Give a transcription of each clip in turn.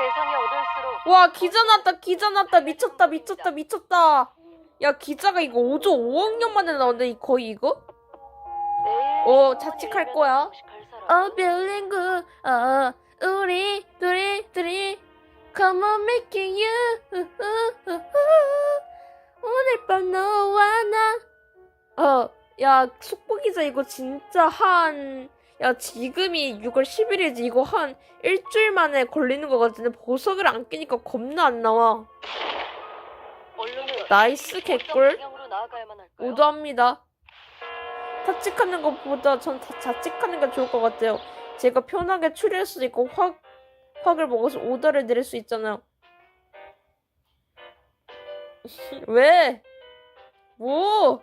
세상에 얻을수록 와 기자 났다 기자 났다 미쳤다 미쳤다 미쳤다 야 기자가 이거 5조 5억 년 만에 나오는데 이- 거의 이거? 내일 어, 자칫할 거야. 갈 사람. 어 빌링구 어 우리 둘이 둘이 Come on making you 오늘 밤 너와 나어야 속보 기자 이거 진짜 한 야 지금이 6월 10일이지 이거 한 일주일 만에 걸리는 거 같은데 보석을 안 끼니까 겁나 안 나와 나이스 개꿀? 오도합니다. 타직하는 것보다 전 자- 자직하는 게 좋을 것 같아요. 제가 편하게 추리할 수도 있고 확 확을 먹어서 오더를 내릴 수 있잖아요. 왜? 뭐?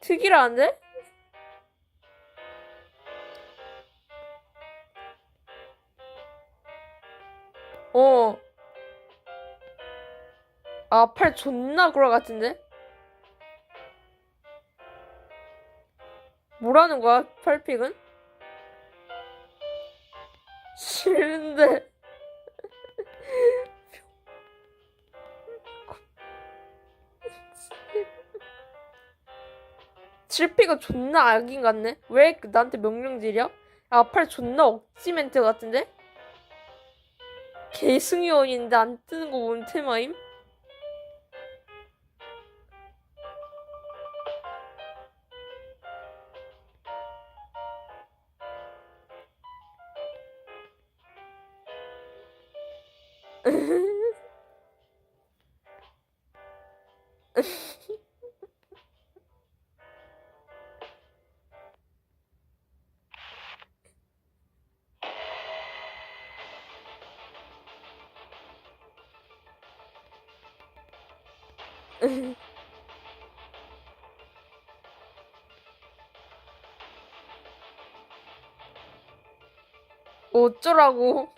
특이라는데? 어. 아, 팔 존나 구라 같은데? 뭐라는 거야, 팔픽은? 싫은데. 칠피가 존나 악인 같네? 왜 나한테 명령질이야? 아, 팔 존나 억지 멘트 같은데? 개승의원인데 안 뜨는 거 보면 테마임? 어쩌라고.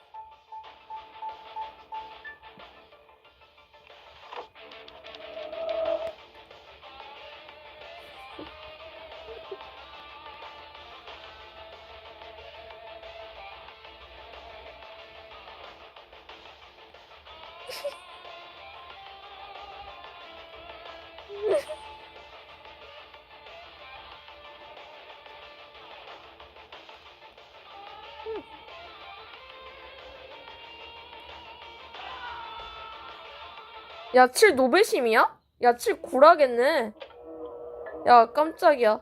야, 7 노베심이야? 야, 7 구라겠네. 야, 깜짝이야.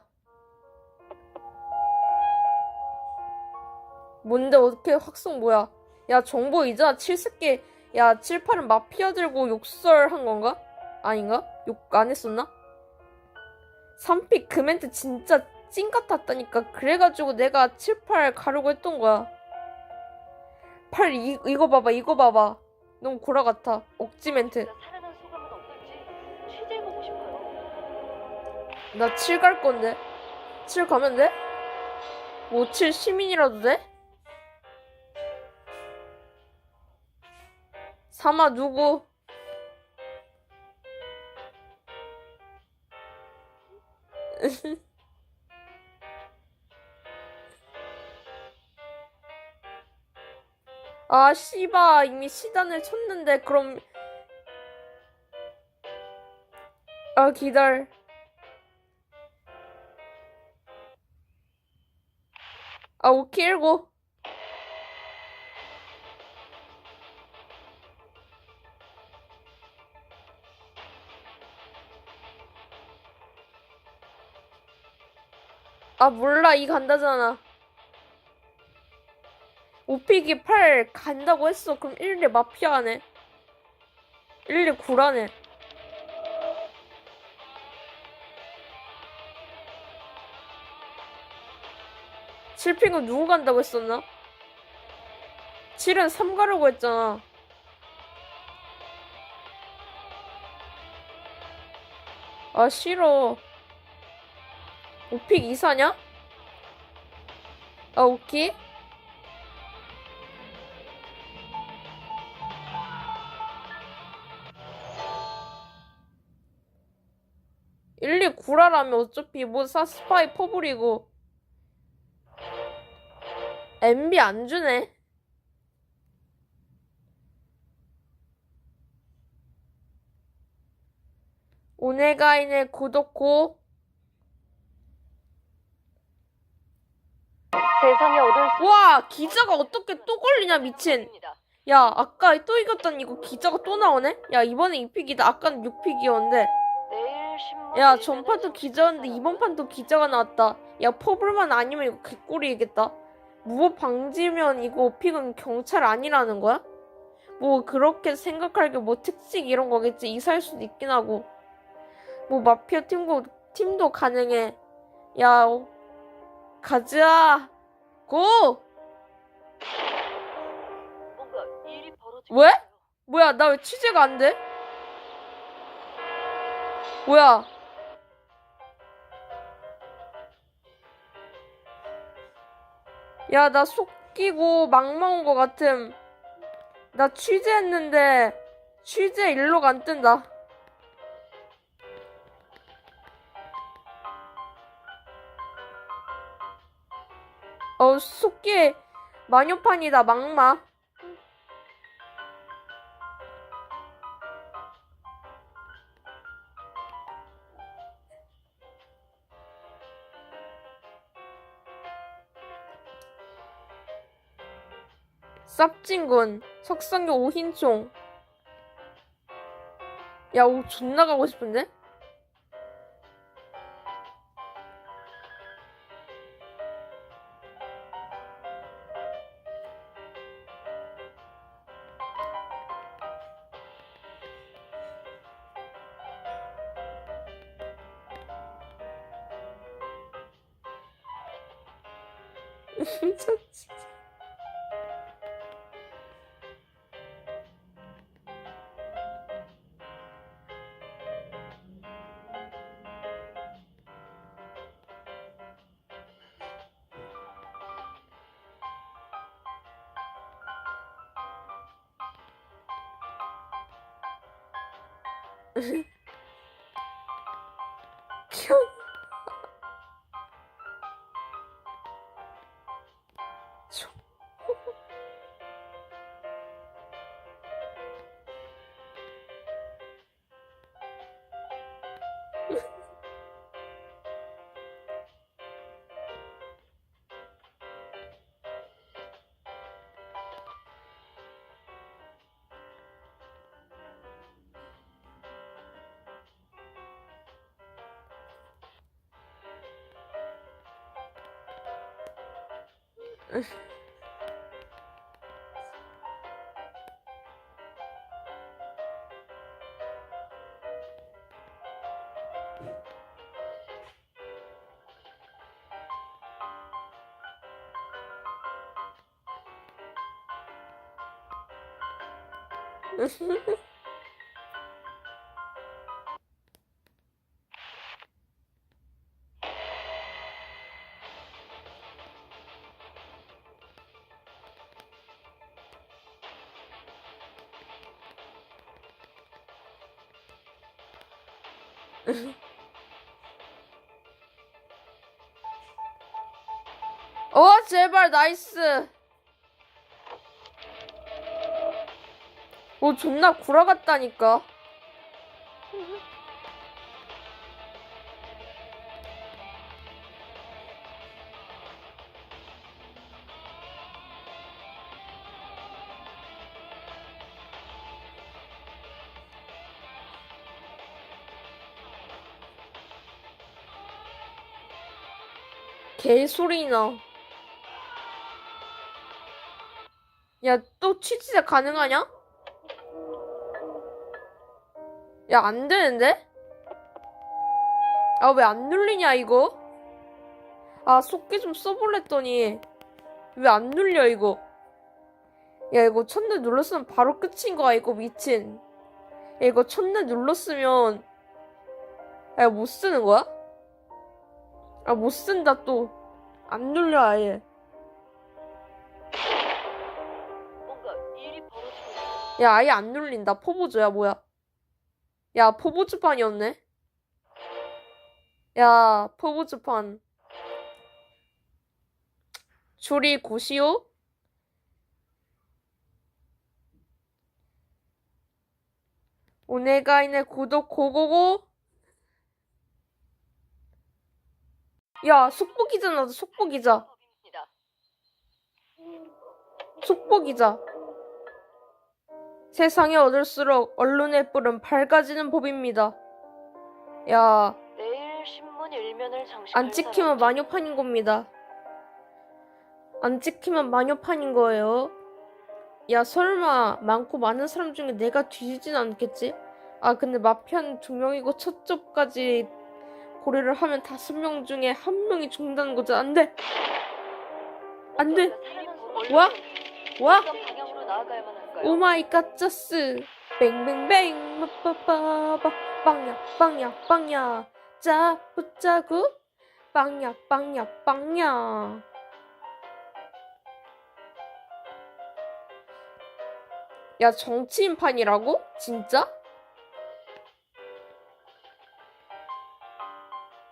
뭔데, 어떻게 확성 뭐야? 야, 정보 이자 7스키, 야, 7, 8은 마피아 들고 욕설한 건가? 아닌가? 욕 안 했었나? 3픽 그 멘트 진짜 찐 같았다니까. 그래가지고 내가 7, 8 가려고 했던 거야. 8, 이, 이거 봐봐, 이거 봐봐. 너무 구라 같아. 억지 멘트. 나 7 갈 건데. 7 가면 돼? 뭐, 7 시민이라도 돼? 사마 누구? 아, 씨바. 이미 시단을 쳤는데, 그럼. 아, 기다려. 아, 오케이, 일고. 아, 몰라. 이 간다잖아. 오픽이 8 간다고 했어. 그럼 1리 마피아네. 1리 구라네. 칠핑은 누구 간다고 했었나? 7은 3 가려고 했잖아. 아, 싫어. 오픽 2사냐? 아, 오케이. 일리 구라라면 어차피 뭐 사스파이 퍼블이고 MB 안 주네. 오네가인의 고독고. 세상에 얻을 수 와 기자가 어떻게 또 걸리냐 미친. 야 아까 또 이겼던 이거 기자가 또 나오네? 야 이번에 2픽이다. 아까는 6픽이었는데. 야 전판도 기자였는데 이번 판도 기자가 나왔다. 야 퍼블만 아니면 이거 개꿀이겠다. 무법 방지면 이거 픽은 경찰 아니라는 거야? 뭐 그렇게 생각할 게 뭐 특식 이런 거겠지. 이사일 수도 있긴 하고. 뭐 마피아 팀도 팀도 가능해. 야 어, 가자 고! 뭔가 일이 벌어지고 왜? 뭐야 나 왜 취재가 안 돼? 뭐야 야 나 속기고 막 먹은 거 같음. 나 취재했는데 취재 일로가 안 뜬다. 어 속기 마녀판이다 막마 쌉진군 석상교 오흰총 야 오 존나 가고 싶은데? 귀 sur Mm-hmm. 어 제발 나이스. 오 존나 구라 같다니까 개소리나 야 또 취재 가능하냐? 야 안 되는데? 아 왜 안 눌리냐 이거? 아 속기 좀 써볼랬더니 왜 안 눌려 이거 야 이거 첫눈 눌렀으면 바로 끝인 거야 이거 미친 야 이거 첫눈 눌렀으면 야 못 쓰는 거야? 아 못 쓴다 또. 안 눌려 아예. 뭔가 일이 벌어지고. 야 아예 안 눌린다. 포보즈야 뭐야? 야 포보즈판이었네? 야 포보즈판. 조리 고시오 오네가인의 구독 고고고 야, 속보 기자 나도 속보 기자. 속보 기자. 세상에 얻을수록 언론의 뿔은 밝아지는 법입니다. 야, 내일 신문 일면을 장식할 안 찍히면. 마녀판인 겁니다. 안 찍히면 마녀판인 거예요. 야, 설마 많고 많은 사람 중에 내가 뒤지진 않겠지? 아, 근데 마피아는 두 명이고 첫 접까지 고려를 하면 다섯 명 중에 한 명이 죽는다는 거지. 안 돼! 안 돼! 와? 와? 나아가야만 할까요? 오마이 갓자스 뱅뱅뱅 빠빠빠빠 빵야 빵야 빵야 짜 붙자구 빵야 빵야 빵야 야 정치인판이라고? 진짜?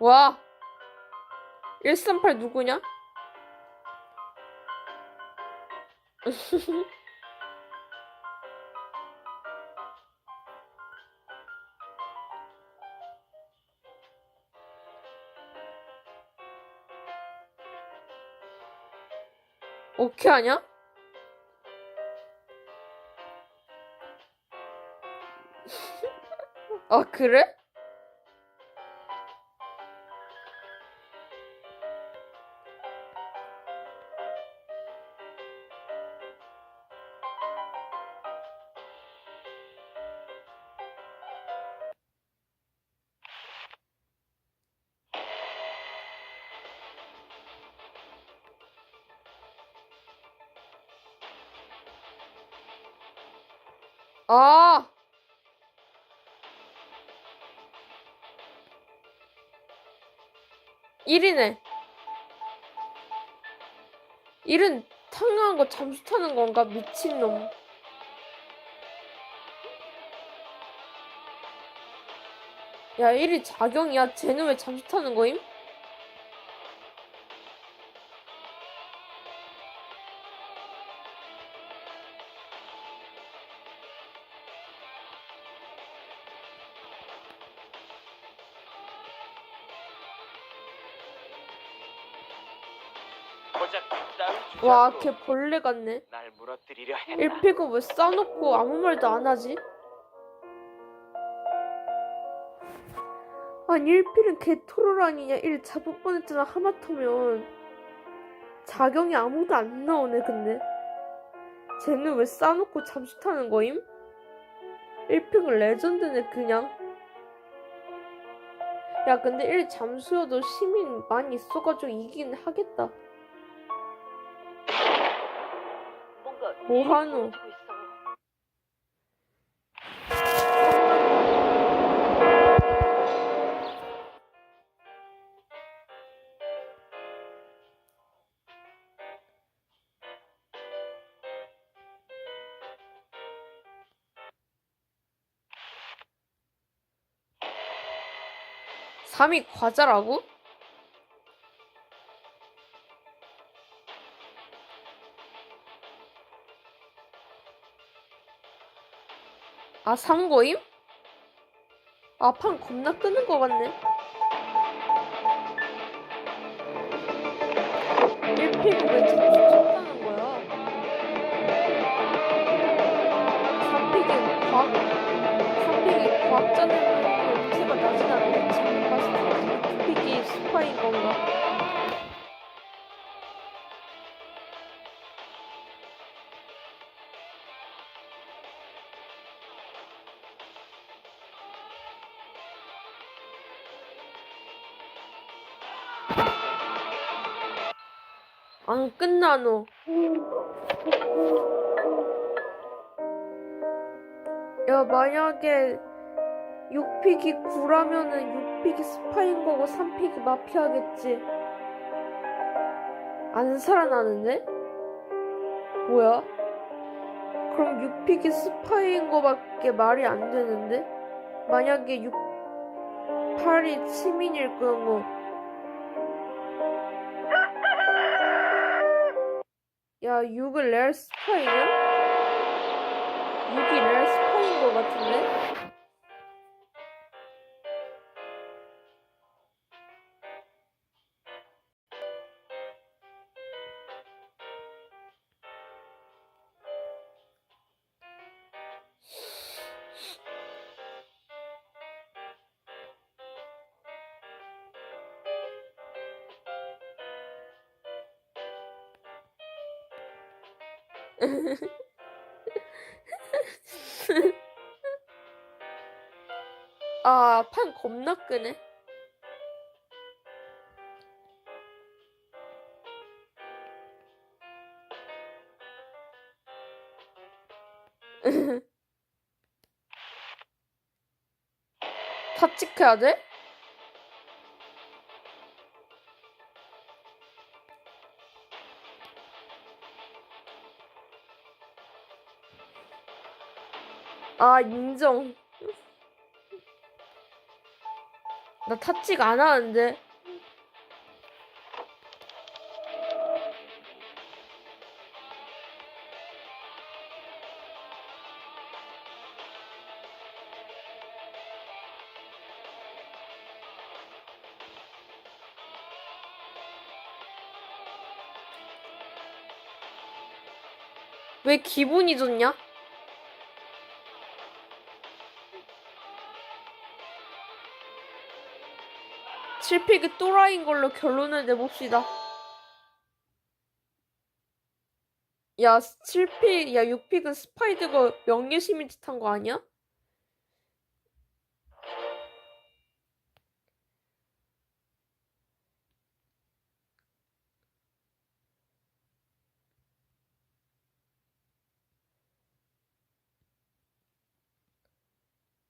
와 138 누구냐? 오케이 하냐? 아 그래? 아 1이네 1은 탕후한 거 잠수 타는 건가? 미친놈 야 1이 자경이야 쟤는 왜 잠수 타는 거임? 와 걔 벌레 같네. 날 무너뜨리려 했나 1픽은 왜 싸놓고 아무 말도 안 하지? 아니 1필은 개토롤 아니냐? 1 잡을 뻔했잖아 하마터면. 자경이 아무도 안 나오네 근데. 쟤는 왜 싸놓고 잠수 타는 거임? 1픽은 레전드네 그냥. 야 근데 1 잠수여도 시민 많이 있어가지고 이기긴 하겠다 있어요. 삼위 과자라고? 아, 삼고임? 아, 판 겁나 끄는 거 같네. 1픽 안 끝나, 너. 야, 만약에 6픽이 9라면은 6픽이 스파인 거고 3픽이 마피아겠지. 안 살아나는데? 뭐야? 그럼 6픽이 스파인 거밖에 말이 안 되는데? 만약에 6, 8이 시민일 경우. 야, 6을 레알 스파이냐? 6이 레알 스파인 것 같은데? 아, 판 겁나 끄네. 다 찍혀야 돼? 아, 인정. 나 타찍 안 하는데. 왜 기분이 좋냐? 칠픽이 또라이인 걸로 결론을 내봅시다. 야, 칠픽, 야, 육픽은 스파이드가 명예시민 짓한 거 아니야?